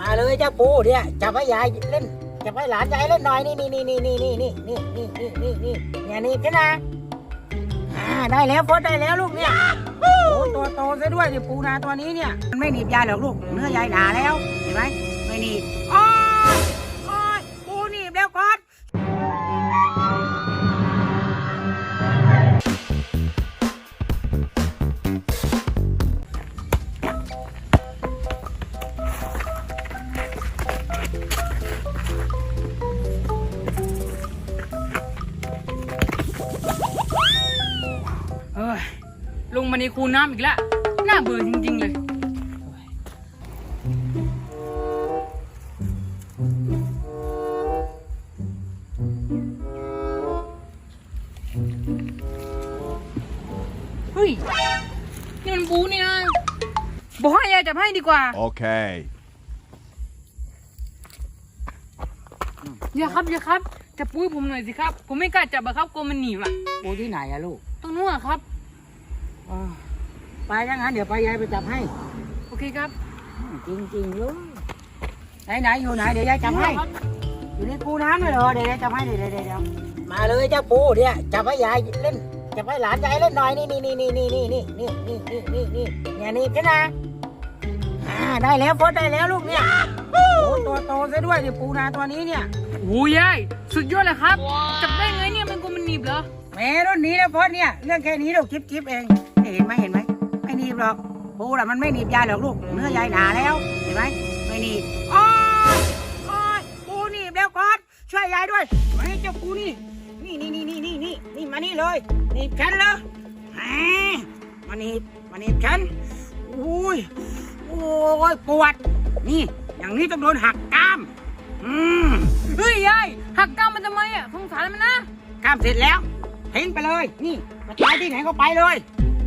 มาเลยเจ้าปูเนี่ยจับให้ยายเล่นจับให้หลานยายเล่นหน่อยนี่นี่นี่นี่นี่นี่นี่นี่นี่นี่นี่นี่เนี่ยนี่ขึ้นนะอ่าได้แล้วพดได้แล้วลูกเนี่ยโอ้ตัวโตซะด้วยดิปูนาตัวนี้เนี่ยมันไม่หนีบยายหรอกลูกเนื้อยายหนาแล้วเห็นไหมไม่หนีบอ๋อ ในคูน้ำอีกแล้วน่าเบื่อจริงๆเลย เฮ้ย นี่มันปูนี่นะบอกให้ยายจับให้ดีกว่าโอเคอย่าครับอย่าครับจะปุ้ยผมหน่อยสิครับ ผมไม่กล้าจับอะครับกลัวมันหนีบอะปูที่ไหนอะลูก ตรงนู้นครับ ไปยังไงเดี๋ยวไปยายไปจับให้ โอเคครับ จริงจริงลูกไหนไหนอยู่ไหนเดี๋ยวยายจับให้ อยู่ในปูน้ำเลยเหรอเดี๋ยวยายจับให้เดี๋ยวเดี๋ยวมาเลยเจ้าปูเนี่ยจับให้ยายเล่นจับให้หลานยายเล่นหน่อยนี่นี่นี่นี่นี่นี่นี่นี่นี่นี่นี่เนี่ยนี่กันนะอ่าได้แล้วพอได้แล้วลูกเนี่ยโอ้ตัวโตซะด้วยเนี่ยปูนาตัวนี้เนี่ยโอ้ยยายสุดยอดเลยครับ จับได้ไงเนี่ยมันกูมันหนีบเหรอแม่รุ่นนี้แล้วพอเนี่ยเรื่องแค่นี้เราคลิปคลิปเอง เห็นไหมเห็นไหมไม่หนีบหรอกปูน่ะมันไม่หนีบยายหรอกลูกเนื้อยายหนาแล้วเห็นไหมไม่หนีบโอ้ยโอ้ยปูหนีบแล้วก๊อตช่วยยายด้วยไอ้เจ้าปูนี่นี่นี่นี่นี่นี่นี่นี่มานี่เลยหนีบฉันเลยมาหนีบมาหนีบฉันอุ้ยโอ้ยปวด นี่ อย่างนี้ต้องโดนหักกล้ามอืมเฮ้ยยายหักกล้ามมันทำไมอะสงสารมันนะกล้ามเสร็จแล้วทิ้งไปเลย นี่มาตายที่ไหนก็ไปเลย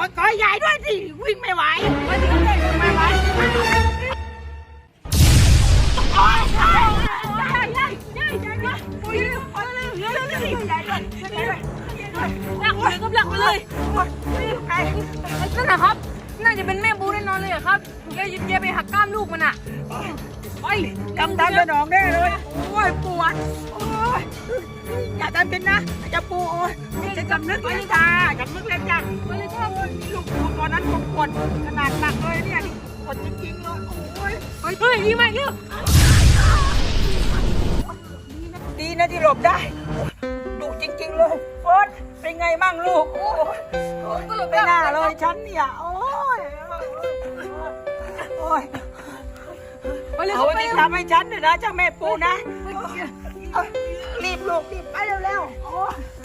ขอขอยายด้วยสิวิ่งไม่ไหวไม่ถึงเลยวิ่งไม่ไหวโอ๊ยยายยายยายยายยายปุ้ยโอ๊ยเร็วเร็วเร็วเร็วยายด้วยยายด้วยหลักเลยครับหลักไปเลยโอ๊ยใครนั่นนะครับ น่าจะเป็นแม่บูแน่นอนเลยอะครับแกแกไปหักกล้ามลูกมันอะไปกำตันกระดองแน่เลยโอ้ยปวดโอ้ยอย่าทำเป็นนะจะปูโอ้ยจะจำนึกเลยจ้าจำนึกเลยจ้าไปเลยครับลูกลูกตอนนั้นผมปวดขนาดหนักเลยเนี่ยนี่ปวดจริงๆเลยโอ้ยเฮ้ยเฮ้ยยิงมาอีกแล้วดีนะที่หลบได้ดุจริง ๆ เลยเฟิร์สเป็นไงบ้างลูกโอ้ยโอ้ยไม่น่าเลยฉันเนี่ยโอ้ ยโอ้ยไปเลยคเอารับไปที่เลยทำให้ฉันเถอะนะเจ้าแม่ปูนะเอารีบลูกรีบไปเร็วๆ